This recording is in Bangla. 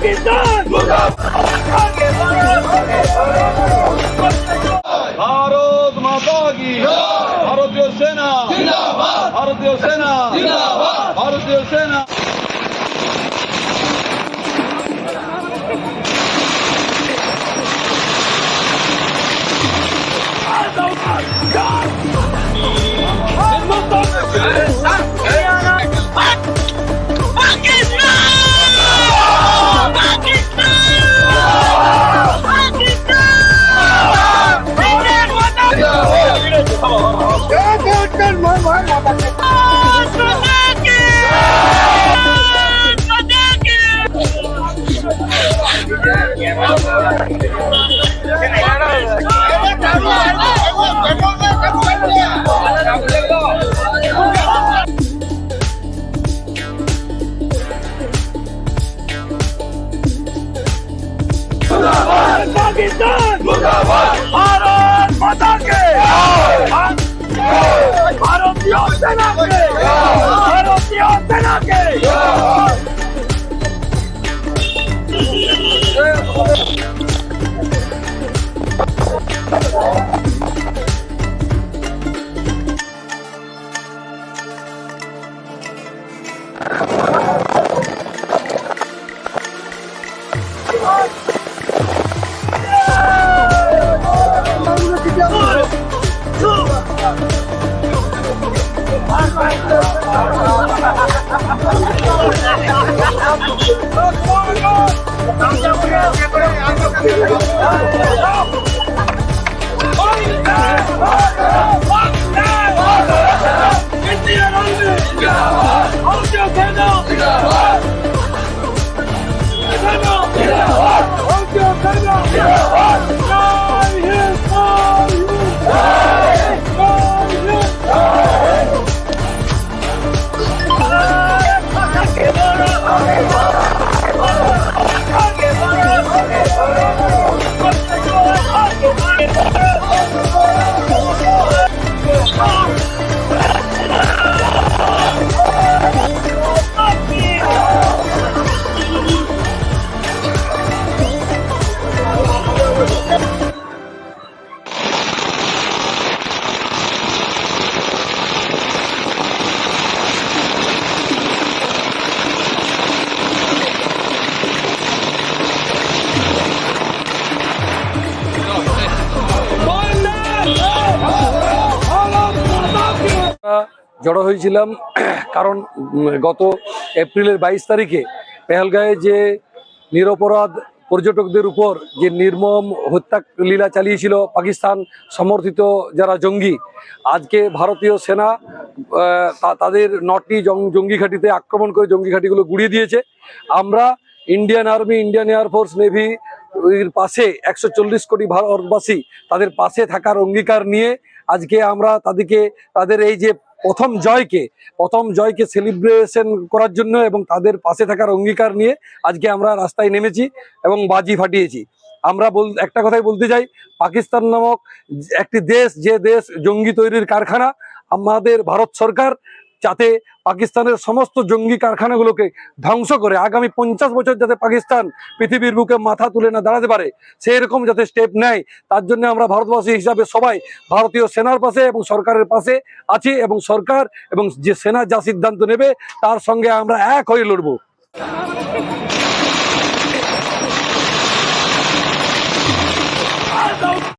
পাকিস্তান! ভারত মাতা কি? ভারতীয় সেনা। ভারতীয় সেনা। ভারতীয় সেনা। God! পাকিস্তান মুর্দাবাদ ভারত মাতা কে ভারতীয় জড়ো হয়েছিলাম, কারণ গত এপ্রিলের বাইশ তারিখে পেহেলগাঁয়ে যে নিরপরাধ পর্যটকদের উপর যে নির্মম হত্যা লীলা চালিয়েছিল পাকিস্তান সমর্থিত যারা জঙ্গি, আজকে ভারতীয় সেনা তাদের নটি জঙ্গি ঘাঁটিতে আক্রমণ করে জঙ্গি ঘাঁটিগুলো গুড়িয়ে দিয়েছে। আমরা Indian army, Indian air force navy পাশে একশো চল্লিশ কোটি ভারতবাসী তাদের পাশে থাকার অঙ্গীকার নিয়ে আজকে আমরা তাদেরকে, তাদের এই যে প্রথম জয়কে প্রথম জয়কে সেলিব্রেশন করার জন্য এবং তাদের পাশে থাকার অঙ্গীকার নিয়ে আজকে আমরা রাস্তায় নেমেছি এবং বাজি ফাটিয়েছি। আমরা বল, একটা কথাই বলতে চাই, পাকিস্তান নামক একটি দেশ, যে দেশ জঙ্গি তৈরির কারখানা, আমাদের ভারত সরকার যাতে পাকিস্তানের সমস্ত জঙ্গি কারখানাগুলোকে ধ্বংস করে আগামী পঞ্চাশ বছর যাতে পাকিস্তান পৃথিবীর বুকে মাথা তুলে না দাঁড়াতে পারে সেই রকম যাতে স্টেপ নেয়, তার জন্য আমরা ভারতবাসী হিসাবে সবাই ভারতীয় সেনার পাশে এবং সরকারের পাশে আছি এবং সরকার এবং যে সেনা যা সিদ্ধান্ত নেবে, তার সঙ্গে আমরা এক হয়ে লড়বো।